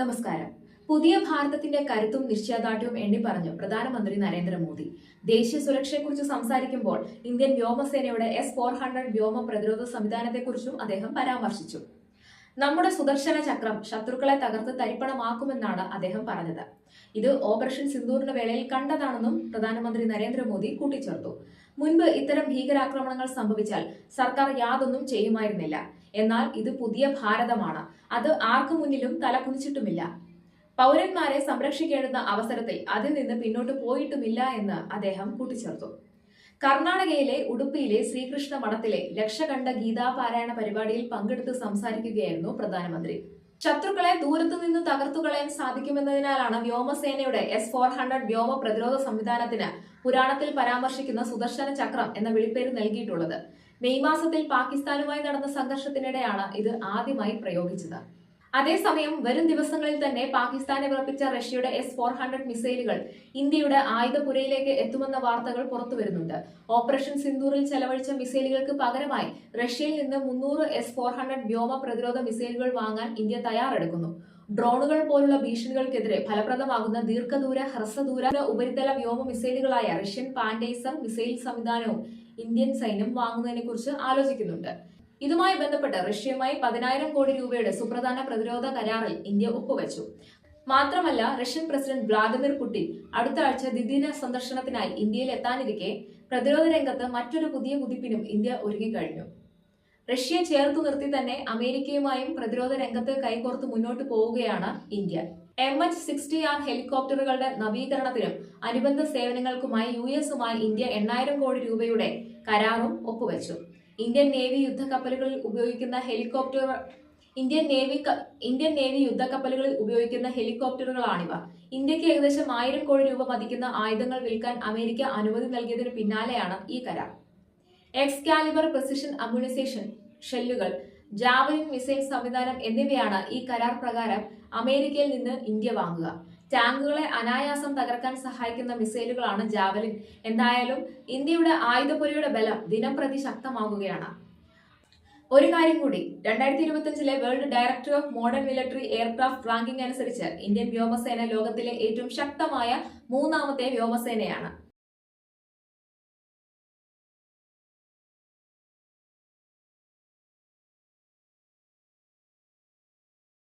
നമസ്കാരം. പുതിയ ഭാരതത്തിന്റെ കരുത്തും നിശ്ചയദാർഢ്യവും എണ്ണി പറഞ്ഞു പ്രധാനമന്ത്രി നരേന്ദ്രമോദി. ദേശീയ സുരക്ഷയെക്കുറിച്ച് സംസാരിക്കുമ്പോൾ ഇന്ത്യൻ വ്യോമസേനയുടെ എസ് ഫോർ ഹൺഡ്രഡ് വ്യോമ പ്രതിരോധ സംവിധാനത്തെക്കുറിച്ചും അദ്ദേഹം പരാമർശിച്ചു. നമ്മുടെ സുദർശന ചക്രം ശത്രുക്കളെ തകർത്ത് തരിപ്പണമാക്കുമെന്നാണ് അദ്ദേഹം പറഞ്ഞത്. ഇത് ഓപ്പറേഷൻ സിന്ദൂറിന്റെ വേളയിൽ കണ്ടതാണെന്നും പ്രധാനമന്ത്രി നരേന്ദ്രമോദി കൂട്ടിച്ചേർത്തു. മുൻപ് ഇത്തരം ഭീകരാക്രമണങ്ങൾ സംഭവിച്ചാൽ സർക്കാർ യാതൊന്നും ചെയ്യുമായിരുന്നില്ല. എന്നാൽ ഇത് പുതിയ ഭാരതമാണ്. അത് ആർക്കു മുന്നിലും തലകുനിച്ചിട്ടുമില്ല. പൗരന്മാരെ സംരക്ഷിക്കേണ്ടുന്ന അവസരത്തിൽ അതിൽ നിന്ന് പിന്നോട്ട് പോയിട്ടുമില്ല എന്ന് അദ്ദേഹം കൂട്ടിച്ചേർത്തു. കർണാടകയിലെ ഉടുപ്പിയിലെ ശ്രീകൃഷ്ണ മഠത്തിലെ ലക്ഷകണ്ഠ ഗീതാപാരായണ പരിപാടിയിൽ പങ്കെടുത്ത് സംസാരിക്കുകയായിരുന്നു പ്രധാനമന്ത്രി. ശത്രുക്കളെ ദൂരത്തു നിന്ന് തകർത്തുകളയാൻ സാധിക്കുമെന്നതിനാലാണ് വ്യോമസേനയുടെ എസ് ഫോർ ഹൺഡ്രഡ് വ്യോമ പ്രതിരോധ സംവിധാനത്തിന് പുരാണത്തിൽ പരാമർശിക്കുന്ന സുദർശന ചക്രം എന്ന വിളിപ്പേര് നൽകിയിട്ടുള്ളത്. മെയ് മാസത്തിൽ പാകിസ്ഥാനുമായി നടന്ന സംഘർഷത്തിനിടെയാണ് ഇത് ആദ്യമായി പ്രയോഗിച്ചത്. അതേസമയം വരും ദിവസങ്ങളിൽ തന്നെ പാകിസ്ഥാനെ വിറപ്പിച്ച റഷ്യയുടെ എസ് ഫോർ ഹൺഡ്രഡ് മിസൈലുകൾ ഇന്ത്യയുടെ ആയുധപുരയിലേക്ക് എത്തുമെന്ന വാർത്തകൾ പുറത്തുവരുന്നുണ്ട്. ഓപ്പറേഷൻ സിന്ദൂറിൽ ചെലവഴിച്ച മിസൈലുകൾക്ക് പകരമായി റഷ്യയിൽ നിന്ന് മുന്നൂറ് എസ് ഫോർ ഹൺഡ്രഡ് വ്യോമ പ്രതിരോധ മിസൈലുകൾ വാങ്ങാൻ ഇന്ത്യ തയ്യാറെടുക്കുന്നു. ഡ്രോണുകൾ പോലുള്ള ഭീഷണികൾക്കെതിരെ ഫലപ്രദമാകുന്ന ദീർഘദൂര ഹ്രസ്വദൂര ഉപരിതല വ്യോമ മിസൈലുകളായ റഷ്യൻ പാൻഡേസർ മിസൈൽ സംവിധാനവും ഇന്ത്യൻ സൈന്യം വാങ്ങുന്നതിനെക്കുറിച്ച് ആലോചിക്കുന്നുണ്ട്. ഇതുമായി ബന്ധപ്പെട്ട് റഷ്യയുമായി പതിനായിരം കോടി രൂപയുടെ സുപ്രധാന പ്രതിരോധ കരാറിൽ ഇന്ത്യ ഒപ്പുവെച്ചു. മാത്രമല്ല റഷ്യൻ പ്രസിഡന്റ് വ്ളാദിമിർ പുടിൻ അടുത്ത ആഴ്ച ദ്വിദിന സന്ദർശനത്തിനായി ഇന്ത്യയിൽ എത്താനിരിക്കെ പ്രതിരോധ രംഗത്ത് മറ്റൊരു പുതിയ കുതിപ്പിനും ഇന്ത്യ ഒരുങ്ങിക്കഴിഞ്ഞു. റഷ്യയെ ചേർത്തു നിർത്തി തന്നെ അമേരിക്കയുമായും പ്രതിരോധ രംഗത്ത് കൈകോർത്ത് മുന്നോട്ട് പോവുകയാണ് India. M H sixty R ഹെലികോപ്റ്ററുകളുടെ നവീകരണത്തിനും അനുബന്ധ സേവനങ്ങൾക്കുമായി യു എസുമായി ഇന്ത്യ എണ്ണായിരം കോടി രൂപയുടെ കരാറും ഒപ്പുവെച്ചു. ഇന്ത്യൻ നേവി യുദ്ധക്കപ്പലുകളിൽ ഉപയോഗിക്കുന്ന helicopter Indian navy Indian navy യുദ്ധക്കപ്പലുകളിൽ ഉപയോഗിക്കുന്ന ഹെലികോപ്റ്ററുകളാണിവ ഇന്ത്യയ്ക്ക് ഏകദേശം ആയിരം കോടി രൂപ മതിക്കുന്ന ആയുധങ്ങൾ വിൽക്കാൻ അമേരിക്ക അനുമതി നൽകിയതിന് പിന്നാലെയാണ് ഈ കരാർ. എക്സ് കാലിബർ പ്രസിഷൻ അമ്യൂണിസേഷൻ ഷെല്ലുകൾ ജാവലിൻ മിസൈൽ സംവിധാനം എന്നിവയാണ് ഈ കരാർ പ്രകാരം അമേരിക്കയിൽ നിന്ന് ഇന്ത്യ വാങ്ങുക. ടാങ്കുകളെ അനായാസം തകർക്കാൻ സഹായിക്കുന്ന മിസൈലുകളാണ് ജാവലിൻ. എന്തായാലും ഇന്ത്യയുടെ ആയുധപുരയുടെ ബലം ദിനംപ്രതി ശക്തമാകുകയാണ് ഒരു കാര്യം കൂടി രണ്ടായിരത്തി ഇരുപത്തിയഞ്ചിലെ world director of modern military aircraft ranking അനുസരിച്ച് ഇന്ത്യൻ വ്യോമസേന ലോകത്തിലെ ഏറ്റവും ശക്തമായ മൂന്നാമത്തെ വ്യോമസേനയാണ്.